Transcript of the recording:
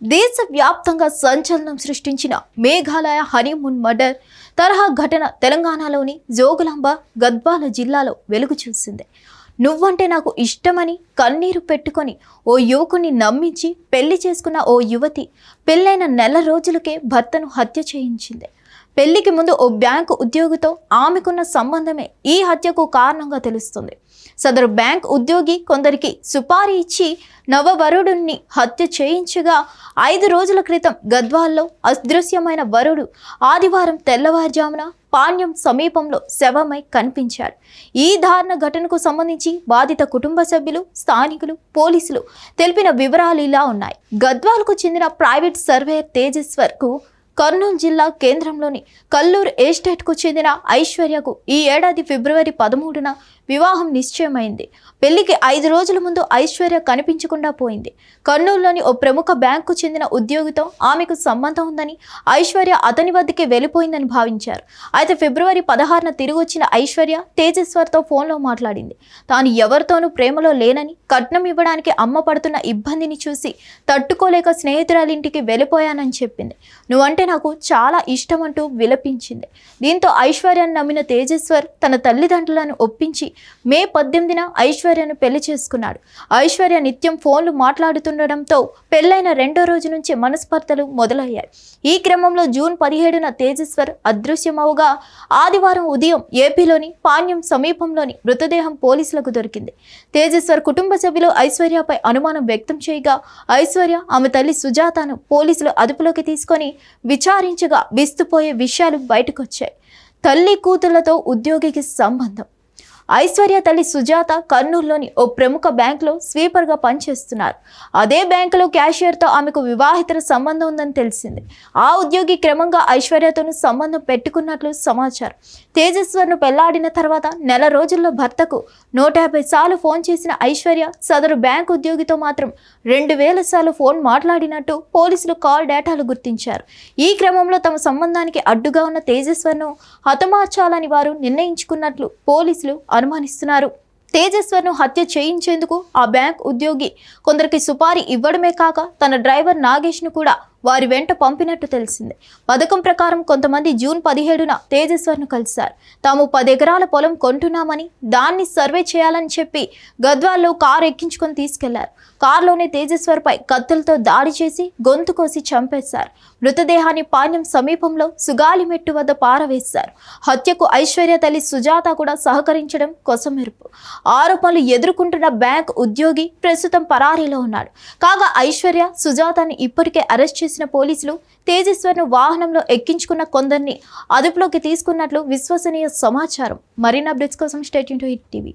దేశవ్యాప్తంగా సంచలనం సృష్టించిన మేఘాలయ హనీమూన్ మర్డర్ తరహా ఘటన తెలంగాణలోని జోగులాంబ గద్వాల జిల్లాలో వెలుగు చూసింది. నువ్వంటే నాకు ఇష్టమని కన్నీరు పెట్టుకొని ఓ యువకుని నమ్మించి పెళ్ళి చేసుకున్న ఓ యువతి పెళ్ళైన నెల రోజులకే భర్తను హత్య చేయించింది. పెళ్ళికి ముందు ఓ బ్యాంకు ఉద్యోగితో ఆమెకున్న సంబంధమే ఈ హత్యకు కారణంగా తెలుస్తుంది. సదరు బ్యాంక్ ఉద్యోగి కొందరికి సుపారీ ఇచ్చి నవవరుడుని హత్య చేయించగా ఐదు రోజుల క్రితం గద్వాల్లో అదృశ్యమైన వరుడు ఆదివారం తెల్లవారుజామున పాణ్యం సమీపంలో శవమై కనిపించారు ఈ దారుణ ఘటనకు సంబంధించి బాధిత కుటుంబ సభ్యులు స్థానికులు పోలీసులు తెలిపిన వివరాలు ఇలా ఉన్నాయి. గద్వాల్కు చెందిన ప్రైవేట్ సర్వేయర్ తేజేశ్వర్కు కర్నూలు జిల్లా కేంద్రంలోని కల్లూరు ఎస్టేట్కు చెందిన ఐశ్వర్యకు ఈ ఏడాది ఫిబ్రవరి పదమూడున వివాహం నిశ్చయమైంది. పెళ్ళికి ఐదు రోజుల ముందు ఐశ్వర్య కనిపించకుండా పోయింది. కర్నూలులోని ఓ ప్రముఖ బ్యాంకు చెందిన ఉద్యోగితో ఆమెకు సంబంధం ఉందని ఐశ్వర్య అతని వద్దకే వెళ్ళిపోయిందని భావించారు. అయితే ఫిబ్రవరి పదహారున తిరిగి వచ్చిన ఐశ్వర్య తేజేశ్వర్తో ఫోన్లో మాట్లాడింది. తాను ఎవరితోనూ ప్రేమలో లేనని కట్నం ఇవ్వడానికి అమ్మ పడుతున్న ఇబ్బందిని చూసి తట్టుకోలేక స్నేహితురాలింటికి వెళ్ళిపోయానని చెప్పింది. నువ్వంటే నాకు చాలా ఇష్టం అంటూ విలపించింది. దీంతో ఐశ్వర్యాన్ని నమ్మిన తేజేశ్వర్ తన తల్లిదండ్రులను ఒప్పించి మే పద్దెనిమిదిన ఐశ్వర్యను పెళ్ళి చేసుకున్నాడు. ఐశ్వర్య నిత్యం ఫోన్లు మాట్లాడుతుండడంతో పెళ్ళైన రెండో రోజు నుంచి మనస్పర్ధలు మొదలయ్యాయి. ఈ క్రమంలో జూన్ పదిహేడున తేజేశ్వర్ అదృశ్యమవుగా ఆదివారం ఉదయం ఏపీలోని పాణ్యం సమీపంలోని మృతదేహం పోలీసులకు దొరికింది. తేజేశ్వర్ కుటుంబ సభ్యులు ఐశ్వర్యపై అనుమానం వ్యక్తం చేయగా ఐశ్వర్య ఆమె తల్లి సుజాతను పోలీసులు అదుపులోకి తీసుకొని విచారించగా విస్తుపోయే విషయాలు బయటకొచ్చాయి. తల్లి కూతుళ్ళతో ఉద్యోగికి సంబంధం. ఐశ్వర్య తల్లి సుజాత కర్నూలులోని ఓ ప్రముఖ బ్యాంకులో స్వీపర్గా పనిచేస్తున్నారు. అదే బ్యాంకులో క్యాషియర్తో ఆమెకు వివాహితర సంబంధం ఉందని తెలిసింది. ఆ ఉద్యోగి క్రమంగా ఐశ్వర్యతోనూ సంబంధం పెట్టుకున్నట్లు సమాచారం. తేజస్వర్ను పెళ్ళాడిన తర్వాత నెల రోజుల్లో భర్తకు నూట యాభై సార్లు ఫోన్ చేసిన ఐశ్వర్య సదరు బ్యాంక్ ఉద్యోగితో మాత్రం రెండు వేల సార్లు ఫోన్ మాట్లాడినట్టు పోలీసులు కాల్ డేటాలు గుర్తించారు. ఈ క్రమంలో తమ సంబంధానికి అడ్డుగా ఉన్న తేజస్వర్ను హతమార్చాలని వారు నిర్ణయించుకున్నట్లు పోలీసులు అనుమానిస్తున్నారు. తేజస్వర్ను హత్య చేయించేందుకు ఆ బ్యాంక్ ఉద్యోగి కొందరికి సుపారీ ఇవ్వడమే కాక తన డ్రైవర్ నాగేష్ను కూడా వారి వెంట పంపినట్టు తెలిసింది. పథకం ప్రకారం కొంతమంది జూన్ పదిహేడున తేజస్వర్ను కలిశారు. తాము పది ఎకరాల పొలం కొంటున్నామని దాన్ని సర్వే చేయాలని చెప్పి గద్వాల్లో కారు ఎక్కించుకొని తీసుకెళ్ళారు. కారులోని తేజేశ్వర్పై కత్తులతో దాడి చేసి గొంతు కోసి చంపేశారు. మృతదేహాన్ని పాణ్యం సమీపంలో సుగాలిమెట్టు వద్ద పారవేశారు. హత్యకు ఐశ్వర్య తల్లి సుజాత కూడా సహకరించడం కొసమెరుపు. ఆరోపణలు ఎదుర్కొంటున్న బ్యాంక్ ఉద్యోగి ప్రస్తుతం పరారీలో ఉన్నాడు. కాగా ఐశ్వర్య సుజాతని ఇప్పటికే అరెస్ట్ చేసిన పోలీసులు తేజస్వర్ను వాహనంలో ఎక్కించుకున్న కొందరిని అదుపులోకి తీసుకున్నట్లు విశ్వసనీయ సమాచారం. మరిన్ని అప్డేట్స్ కోసం state into TV.